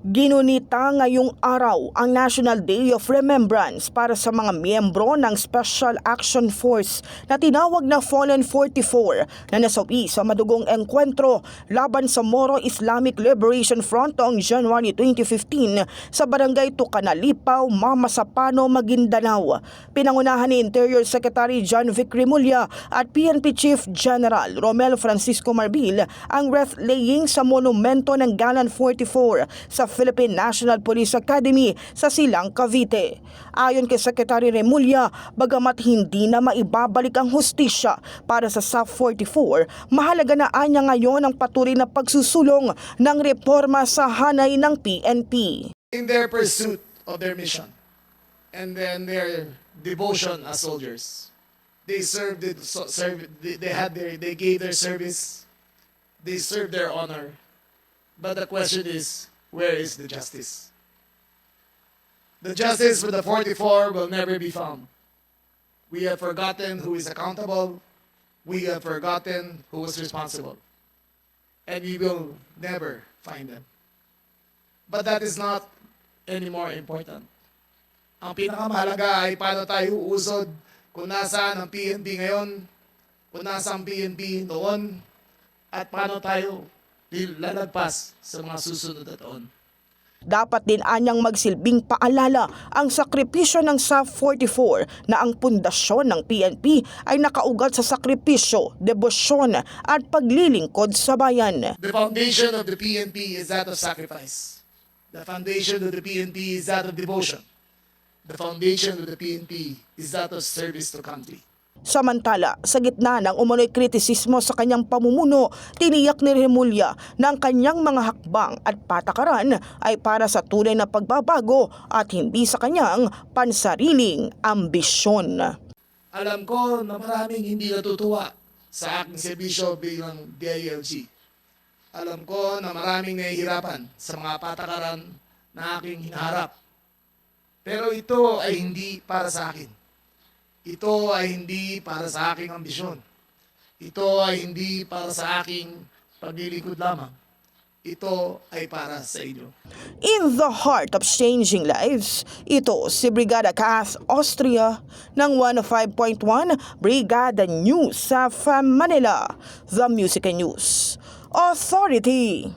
Ginunita ngayong araw ang National Day of Remembrance para sa mga miyembro ng Special Action Force na tinawag na Fallen 44 na nasawi sa madugong engkwentro laban sa Moro Islamic Liberation Front noong January 2015 sa barangay Tucanalipaw, Mamasapano, Maguindanao. Pinangunahan ni Interior Secretary John Vic Remulla at PNP Chief General Romel Francisco Marbil ang wreath laying sa monumento ng Galan 44 sa Philippine National Police Academy sa Silang, Cavite. Ayon kay Secretary Remulla, bagamat hindi na maibabalik ang hustisya para sa SAF 44, mahalaga na anya ngayon ang patuloy na pagsusulong ng reforma sa hanay ng PNP. in their pursuit of their mission and then their devotion as soldiers. They served, it, so, served they, had their, they gave their service, they served their honor. But the question is, where is the justice? The justice for the 44 will never be found. We have forgotten who is accountable. We have forgotten who was responsible. And we will never find them. But that is not any more important. Ang pinakamahalaga ay paano tayo uusod kung nasaan ang PNP ngayon, kung nasaan ang PNP noon, at paano tayo lalagpas sa mga susunod na taon. Dapat din anyang magsilbing paalala ang sakripisyo ng SAF 44 na ang pundasyon ng PNP ay nakaugat sa sakripisyo, debosyon at paglilingkod sa bayan. The foundation of the PNP is that of sacrifice. The foundation of the PNP is that of devotion. The foundation of the PNP is that of service to country. Samantala, sa gitna ng umunoy kritisismo sa kanyang pamumuno, tiniyak ni Remulla na ang kanyang mga hakbang at patakaran ay para sa tunay na pagbabago at hindi sa kanyang pansariling ambisyon. Alam ko na maraming hindi natutuwa sa aking serbisyo bilang DILG. Alam ko na maraming nahihirapan sa mga patakaran na aking hinaharap. Pero ito ay hindi para sa akin. Ito ay hindi para sa aking ambisyon. Ito ay hindi para sa aking paglilingkod lamang. Ito ay para sa inyo. In the heart of changing lives, ito si Brigada Cass Austria ng 105.1 Brigada News sa Manila, The Music News Authority.